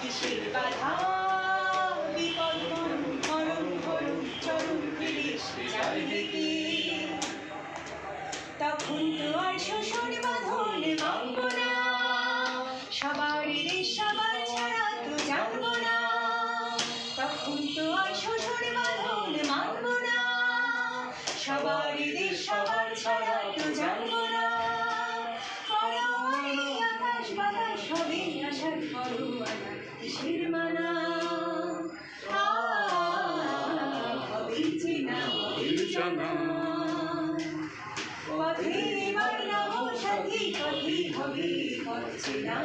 কিসের বাধা বিকল্প মরণ হরণ চরণ ফিরে চারিদিকে তখন তো আর শোষণ বাঁধন মানব না। সবার দেশ সবার ছাড়া তো জানব না। তখন তো আর শোষণ বাঁধন মানব না। সবার দেশ সবার ছাড়া তো জানব না। আকাশ বাতাস সবে আসার করো কিসের মানা? হবে চেনা হবে জানা পথে হবে পথে না